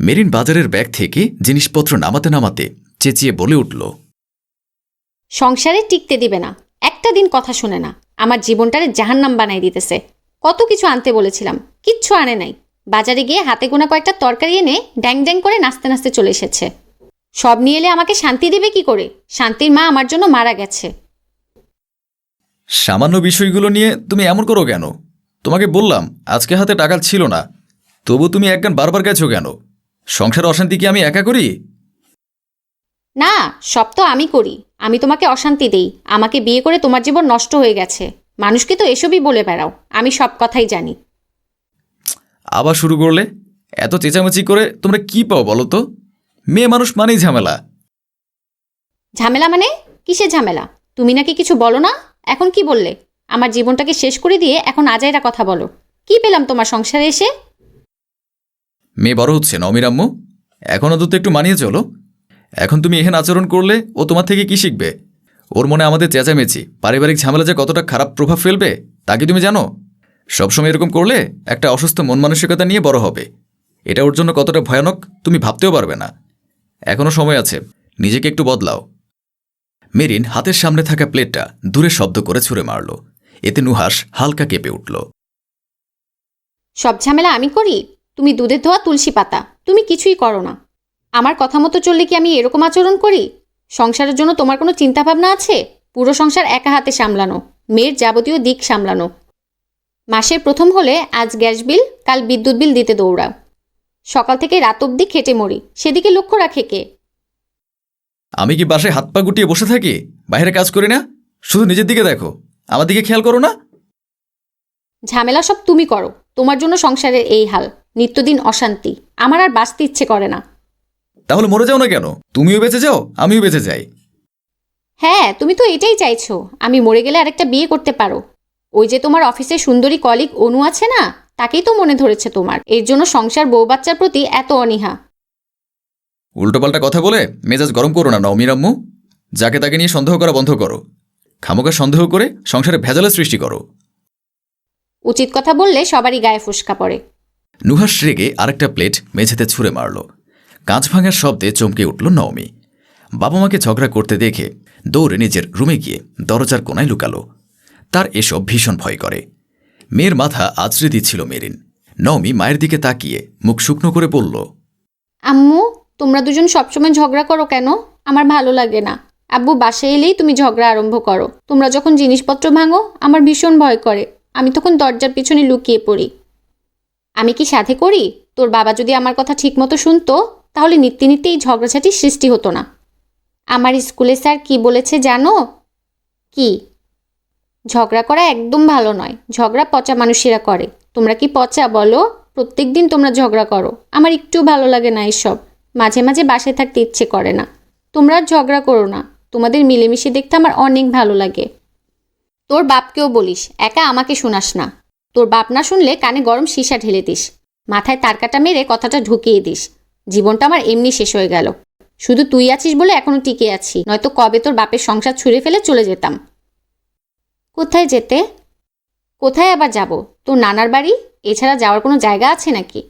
Marine বাজারের bag থেকে জিনিসপত্র নামাতে নামাতে চেঁচিয়ে বলে উঠল সংসারে টিকতে দিবে না একটা দিন কথা শুনে না আমার জীবনটারে জাহান্নাম বানাই দিতেছে। কত কিছু আনতে বলেছিলাম কিচ্ছু আনে নাই। বাজারে গিয়ে হাতে গোনা কয়েকটা তরকারি এনে ড্যাং ড্যাং করে নাচতে নাচতে চলে এসেছে। সব নিয়ে এলে আমাকে শান্তি দিবে কি করে? শান্তির মা আমার জন্য মারা গেছে। সামান্য বিষয়গুলো নিয়ে তুমি এমন করো কেন? তোমাকে বললাম আজকে হাতে টাকা ছিল না তবু তুমি একগান বারবার গেছো কেন? সংসার অশান্তি কি আমি একা করি? না সব তো আমি করি। আমি তোমাকে অশান্তি দেই। আমাকে বিয়ে করে তোমার জীবন নষ্ট হয়ে গেছে। মানুষকে তো এসবই বলে বেড়াও। আমি সব কথাই জানি। আবার শুরু করলে? এত চেঁচামেচি করে তোমরা কি পাও বলো তো? মেয়ে মানুষ মানেই ঝামেলা। ঝামেলা মানে? কিসের ঝামেলা? তুমি নাকি কিছু বলো না? এখন কি বললে? আমার জীবনটাকে শেষ করে দিয়ে এখন আজাইরা কথা বলো। কি পেলাম তোমার সংসারে এসে? মেয়ে বড় হচ্ছে না, অমির আম্মু? এখন অন্তত একটু মানিয়ে চলো। এখন তুমি এহেন আচরণ করলে ও তোমার থেকে কি শিখবে? ওর মনে আমাদের চেঁচামেচি। পারিবারিক ঝামেলা যে কতটা খারাপ প্রভাব ফেলবে, তা কি তুমি জানো? সবসময় এরকম করলে একটা অসুস্থ মন মানসিকতা নিয়ে বড় হবে। এটা ওর জন্য কতটা ভয়ানক, তুমি ভাবতেও পারবে না। এখনও সময় আছে, নিজেকে একটু বদলাও। মেরিন হাতের সামনে থাকা প্লেটটা দূরে শব্দ করে ছুঁড়ে মারল। এতে নুহাস হালকা কেঁপে উঠল। সব ঝামেলা আমি করি? তুমি দুধের ধোয়া তুলসী পাতা। তুমি কিছুই করো না। আমার কথা মতো চললে কি আমি এরকম আচরণ করি? সংসারের জন্য তোমার কোনো চিন্তাভাবনা আছে? পুরো সংসার একা হাতে সামলানো মেয়ের যাবতীয় দিক সামলানো। মাসের প্রথম হলে আজ গ্যাস বিল কাল বিদ্যুৎ বিল দিতে দৌড়াও সকাল থেকে রাত অবধি খেটে মরি। সেদিকে লক্ষ্য রাখে কে? আমি কি বাসায় হাত পা গুটিয়ে বসে থাকি? বাইরে কাজ করি না? শুধু নিজের দিকে দেখো। আমার দিকে খেয়াল করো না। ঝামেলা সব তুমি করো। তোমার জন্য সংসারের এই হাল। নিত্যদিন অশান্তি। আমার আর বাঁচতে ইচ্ছে করে না। তাহলে মরে যাও না কেন? তুমিও বেঁচে যাও আমিও বেঁচে যাই। হ্যাঁ তুমি তো এটাই চাইছো। আমি মরে গেলে আরেকটা বিয়ে করতে পারো। ওই যে তোমার অফিসে সুন্দরী কলিগ অনু আছে না? তাকেই তো মনে ধরেছে তোমার। এর জন্য সংসার বউ বাচ্চার প্রতি এত অনীহা। উল্টোপাল্টা কথা বলে মেজাজ গরম করো না নমির আম্মু যাকে তাকে নিয়ে সন্দেহ করা বন্ধ করো। খামোকা সন্দেহ করে সংসারে ভেজালের সৃষ্টি করো। উচিত কথা বললে সবারই গায়ে ফুসকা পড়ে। নুহাস রেগে আরেকটা প্লেট মেঝেতে ছুঁড়ে মারল। কাঁচ ভাঙার শব্দে চমকে উঠল নওমি। বাবা মাকে ঝগড়া করতে দেখে দৌড়ে নিজের রুমে গিয়ে দরজার কোনায় লুকালো। তার এসব ভীষণ ভয় করে। মেয়ের মাথা আছড়ে দিচ্ছিল মেরিন। নওমি মায়ের দিকে তাকিয়ে মুখ শুকনো করে বলল, আম্মু, তোমরা দুজন সবসময় ঝগড়া করো কেন? আমার ভালো লাগে না। আব্বু বাসায় এলেই তুমি ঝগড়া আরম্ভ করো। তোমরা যখন জিনিসপত্র ভাঙো, আমার ভীষণ ভয় করে। আমি তখন দরজার পিছনে লুকিয়ে পড়ি। আমি কি সাথে করি? তোর বাবা যদি আমার কথা ঠিকমতো শুনতো, তাহলে নিত্যে নিত্যে এই ঝগড়াঝাটির সৃষ্টি হতো না। আমার স্কুলে স্যার কি বলেছে জানো? কি? ঝগড়া করা একদম ভালো নয়, ঝগড়া পচা মানুষেরা করে। তোমরা কি পচা বলো? প্রত্যেক দিন তোমরা ঝগড়া করো। আমার একটু ভালো লাগে না এসব। মাঝে মাঝে বাসায় থাকতে ইচ্ছে করে না। তোমরা ঝগড়া করো না। তোমাদের মিলেমিশে দেখতে আমার অনেক ভালো লাগে। তোর বাপকেও বলিস, একা আমাকে শোনাস না। তোর বাপ না শুনলে কানে গরম সীসা ঢেলে দিস। মাথায় তারকাটা মেরে কথাটা ঢুকিয়ে দিস। জীবনটা আমার এমনি শেষ হয়ে গেল। শুধু তুই আছিস বলে এখনও টিকে আছি। নয়তো কবে তোর বাপের সংসার ছুঁড়ে ফেলে চলে যেতাম। কোথায় যেতে? কোথায় আবার যাব? তোর নানার বাড়ি? এছাড়া যাওয়ার কোনো জায়গা আছে নাকি?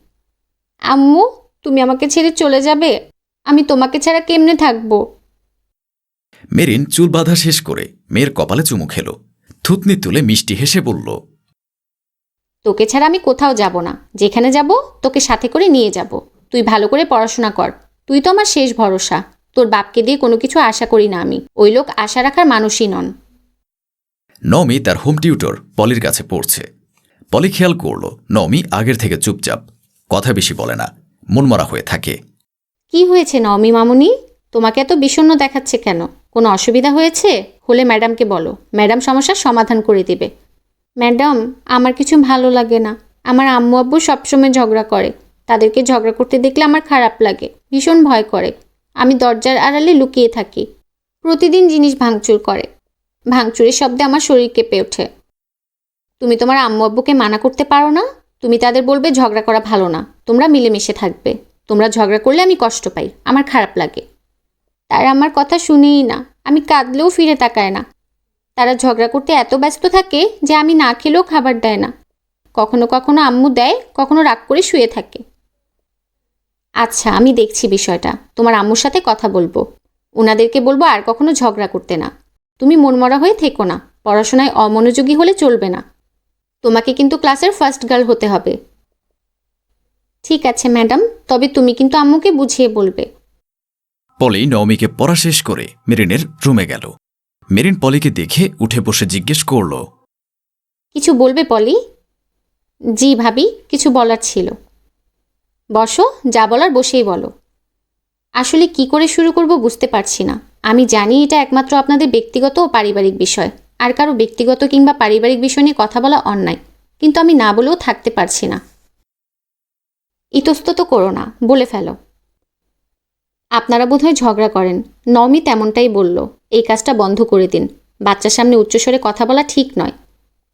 আম্মু, তুমি আমাকে ছেড়ে চলে যাবে? আমি তোমাকে ছাড়া কেমনে থাকব? মেরিন চুল বাঁধা শেষ করে মেয়ের কপালে চুমু খেল। থুতনি তুলে মিষ্টি হেসে বলল তোকে ছাড়া আমি কোথাও যাব না। যেখানে যাব তোকে সাথে করে নিয়ে যাব। তুই ভালো করে পড়াশোনা কর। তুই তো আমার শেষ ভরসা। তোর বাপকে দিয়ে কোনো কিছু আশা করি না আমি। ওই লোক আশা রাখার মানুষই নন। নমি তার হোম টিউটর পলির কাছে পড়ছে। পলি খেয়াল করল নমি আগের থেকে চুপচাপ। কথা বেশি বলে না। মনমরা হয়ে থাকে। কি হয়েছে নমি মামুনি? তোমাকে এত বিষণ্ণ দেখাচ্ছে কেন? কোনো অসুবিধা হয়েছে? হলে ম্যাডামকে বলো। ম্যাডাম সমস্যার সমাধান করে দিবে। ম্যাডাম, আমার কিছু ভালো লাগে না। আমার আম্মু আব্বু সবসময় ঝগড়া করে। তাদেরকে ঝগড়া করতে দেখলে আমার খারাপ লাগে, ভীষণ ভয় করে। আমি দরজার আড়ালে লুকিয়ে থাকি। প্রতিদিন জিনিস ভাঙচুর করে। ভাঙচুরের শব্দে আমার শরীর কেঁপে ওঠে। তুমি তোমার আম্মু আব্বুকে মানা করতে পারো না? তুমি তাদের বলবে ঝগড়া করা ভালো না। তোমরা মিলেমিশে থাকবে। তোমরা ঝগড়া করলে আমি কষ্ট পাই। আমার খারাপ লাগে। তারা আমার কথা শুনেই না। আমি কাঁদলেও ফিরে তাকায় না। তারা ঝগড়া করতে এত ব্যস্ত থাকে যে আমি না খেলেও খাবার দেয় না। কখনো কখনো আম্মু দেয়, কখনো রাগ করে শুয়ে থাকে। আচ্ছা আমি দেখছি বিষয়টা। তোমার আম্মুর সাথে কথা বলব। ওনাদেরকে বলব আর কখনো ঝগড়া করতে না। তুমি মনমরা হয়ে থেকো না। পড়াশোনায় অমনোযোগী হলে চলবে না। তোমাকে কিন্তু ক্লাসের ফার্স্ট গার্ল হতে হবে। ঠিক আছে, ম্যাডাম। তবে তুমি কিন্তু আম্মুকে বুঝিয়ে বলবে। পলি নওমিকে পড়া শেষ করে মেরিনের রুমে গেল। মেরিন পলিকে দেখে উঠে বসে জিজ্ঞেস করল, কিছু বলবে পলি? জি ভাবি, কিছু বলার ছিল। বসো, যা বলার বসেই বলো। আসলে কি করে শুরু করব বুঝতে পারছি না। আমি জানি এটা একমাত্র আপনাদের ব্যক্তিগত ও পারিবারিক বিষয়। আর কারও ব্যক্তিগত কিংবা পারিবারিক বিষয় নিয়ে কথা বলা অন্যায়। কিন্তু আমি না বলেও থাকতে পারছি না। ইতস্তত করো না, বলে ফেলো। আপনারা বোধহয় ঝগড়া করেন। নমি তেমনটাই বলল। এই কাজটা বন্ধ করে দিন। বাচ্চার সামনে উচ্চস্বরে কথা বলা ঠিক নয়।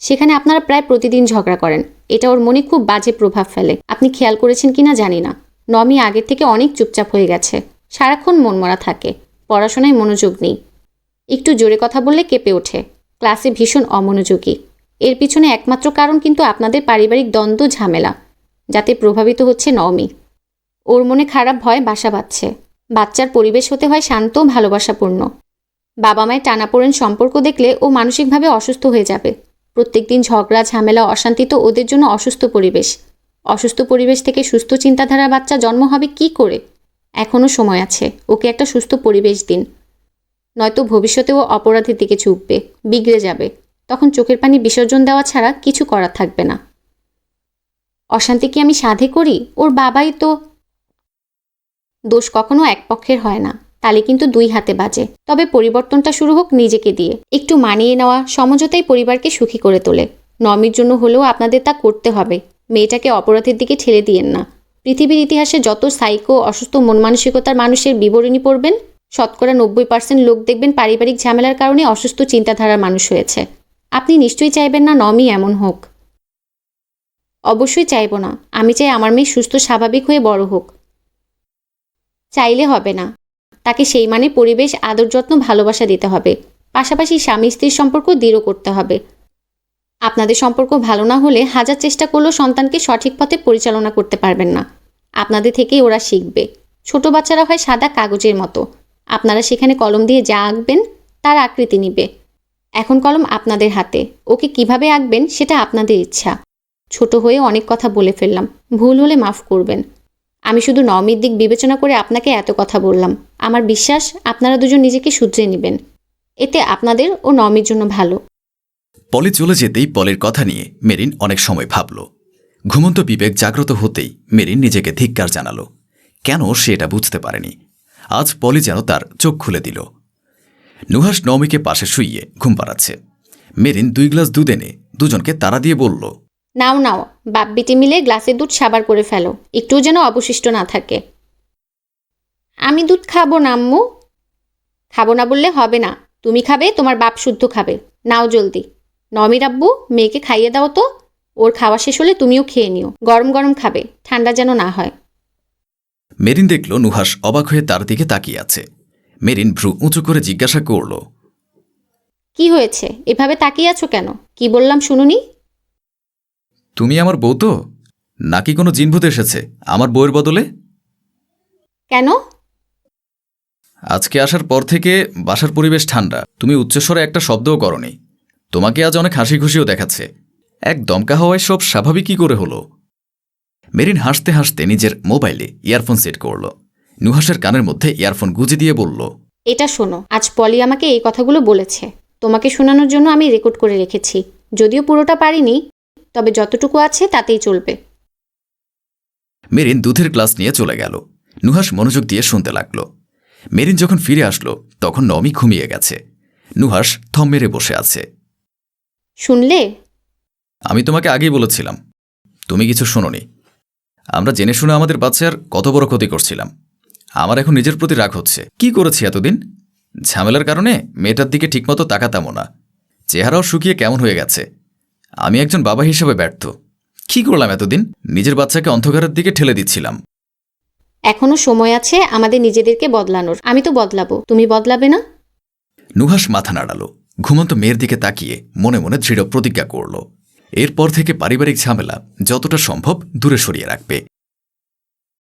সেখানে আপনারা প্রায় প্রতিদিন ঝগড়া করেন। এটা ওর মনে খুব বাজে প্রভাব ফেলে। আপনি খেয়াল করেছেন কিনা জানি না। নমি আগের থেকে অনেক চুপচাপ হয়ে গেছে। সারাক্ষণ মনমরা থাকে। পড়াশোনায় মনোযোগ নেই। একটু জোরে কথা বললে কেঁপে ওঠে। ক্লাসে ভীষণ অমনোযোগী। এর পিছনে একমাত্র কারণ কিন্তু আপনাদের পারিবারিক দ্বন্দ্ব ঝামেলা, যাতে প্রভাবিত হচ্ছে নওমি ওর মনে খারাপ ভয় বাসা বাঁধছে। বাচ্চার পরিবেশ হতে হয় শান্ত, ভালোবাসাপূর্ণ। বাবা মায়ের টানাপোড়েন সম্পর্ক দেখলে ও মানসিকভাবে অসুস্থ হয়ে যাবে। প্রত্যেকদিন ঝগড়া, ঝামেলা অশান্তি তো ওদের জন্য অসুস্থ পরিবেশ। অসুস্থ পরিবেশ থেকে সুস্থ চিন্তাধারার বাচ্চা জন্ম হবে কি করে? এখনও সময় আছে। ওকে একটা সুস্থ পরিবেশ দিন। নয়তো ভবিষ্যতে ও অপরাধের দিকে ঝুঁকবে, বিগড়ে যাবে। তখন চোখের পানি বিসর্জন দেওয়া ছাড়া কিছু করার থাকবে না। অশান্তি কি আমি সাধে করি? ওর বাবাই তো দোষ কখনো এক পক্ষের হয় না। তালে কিন্তু দুই হাতে বাজে। তবে পরিবর্তনটা শুরু হোক নিজেকে দিয়ে। একটু মানিয়ে নেওয়া সমঝোতাই পরিবারকে সুখী করে তোলে। নমির জন্য হলেও আপনাদের তা করতে হবে। মেয়েটাকে অপরাধের দিকে ঠেলে দিয়েন না। পৃথিবীর ইতিহাসে যত সাইকো অসুস্থ মন মানসিকতার মানুষের বিবরণী পড়বেন, শতকরা নব্বই পার্সেন্ট লোক দেখবেন পারিবারিক ঝামেলার কারণে অসুস্থ চিন্তাধারার মানুষ হয়েছে। আপনি নিশ্চয়ই চাইবেন না নমি এমন হোক। অবশ্যই চাইব না। আমি চাই আমার মেয়ে সুস্থ স্বাভাবিক হয়ে বড় হোক। চাইলে হবে না। তাকে সেই মানে পরিবেশ, আদর, যত্ন, ভালোবাসা দিতে হবে। পাশাপাশি স্বামী স্ত্রীর সম্পর্ক দৃঢ় করতে হবে। আপনাদের সম্পর্ক ভালো না হলে হাজার চেষ্টা করলেও সন্তানকে সঠিক পথে পরিচালনা করতে পারবেন না। আপনাদের থেকেই ওরা শিখবে। ছোট বাচ্চারা হয় সাদা কাগজের মতো। আপনারা সেখানে কলম দিয়ে যা আঁকবেন, তার আকৃতি নিবে। এখন কলম আপনাদের হাতে। ওকে কীভাবে আঁকবেন, সেটা আপনাদের ইচ্ছা। ছোট হয়ে অনেক কথা বলে ফেললাম। ভুল হলে মাফ করবেন। আমি শুধু নমির দিক বিবেচনা করে আপনাকে এত কথা বললাম। আমার বিশ্বাস আপনারা দুজন নিজেকে শুধরে নেবেন। এতে আপনাদের ও নমির জন্য ভালো। পলি চলে যেতেই পলির কথা নিয়ে মেরিন অনেক সময় ভাবল। ঘুমন্ত বিবেক জাগ্রত হতেই মেরিন নিজেকে ধিক্কার জানালো। কেন সে এটা বুঝতে পারেনি? আজ পলি যেন তার চোখ খুলে দিল। নুহাস নওমিকে পাশে শুইয়ে ঘুম পাড়াচ্ছে। মেরিন দুই গ্লাস দুধ এনে দুজনকে তারা দিয়ে বলল নাও নাও বাপ বিটি মিলে গ্লাসে দুধ সাবার করে ফেলো। একটুও যেন অবশিষ্ট না থাকে। আমি দুধ খাব না আম্মু। খাব না বললে হবে না। তুমি খাবে তোমার বাপ শুদ্ধ খাবে। নাও জলদি। নমির আব্বু মেয়েকে খাইয়ে দাও তো। ওর খাওয়া শেষ হলে তুমিও খেয়ে নিও। গরম গরম খাবে ঠান্ডা যেন না হয়। মেরিন দেখল নুহাস অবাক হয়ে তার দিকে তাকিয়ে আছে। মেরিন ভ্রু উঁচু করে জিজ্ঞাসা করল কি হয়েছে? এভাবে তাকিয়ে আছো কেন? কি বললাম শুনুনি? তুমি আমার বউ তো? নাকি কোনো জিনভূত এসেছে? আমার বউয়ের বদলে? কেন? আজকে আসার পর থেকে বাসার পরিবেশ ঠান্ডা। তুমি উচ্চস্বরে একটা শব্দও করনি। তোমাকে আজ অনেক হাসি খুশিও দেখাচ্ছে। এক দমকা হওয়ায় সব স্বাভাবিকই করে হলো। মেরিন হাসতে হাসতে নিজের মোবাইলে ইয়ারফোন সেট করল। নুহাসের কানের মধ্যে ইয়ারফোন গুজে দিয়ে বলল এটা শোনো আজ পলি আমাকে এই কথাগুলো বলেছে। তোমাকে শোনানোর জন্য আমি রেকর্ড করে রেখেছি। যদিও পুরোটা পারিনি তবে যতটুকু আছে তাতেই চলবে। মেরিন দুধের গ্লাস নিয়ে চলে গেল। নুহাস মনোযোগ দিয়ে শুনতে লাগল। মেরিন যখন ফিরে আসলো তখন নমি ঘুমিয়ে গেছে। নুহাস থম মেরে বসে আছে। শুনলে? আমি তোমাকে আগেই বলেছিলাম। তুমি কিছু শোনোনি। আমরা জেনে শুনে আমাদের বাচ্চার কত বড় ক্ষতি করছিলাম। আমার এখন নিজের প্রতি রাগ হচ্ছে। কি করেছি এতদিন? ঝামেলার কারণে মেয়েটার দিকে ঠিকমতো তাকাতামও না। চেহারাও শুকিয়ে কেমন হয়ে গেছে। আমি একজন বাবা হিসেবে ব্যর্থ। কি করলাম এতদিন? নিজের বাচ্চাকে অন্ধকারের দিকে ঠেলে দিচ্ছিলাম। এখনও সময় আছে আমাদের নিজেদেরকে বদলানোর। আমি তো বদলাবো। তুমি বদলাবে না? নুহাস মাথা নাড়ালো। ঘুমন্ত মেয়ের দিকে তাকিয়ে মনে মনে দৃঢ় প্রতিজ্ঞা করল। এরপর থেকে পারিবারিক ঝামেলা যতটা সম্ভব দূরে সরিয়ে রাখবে।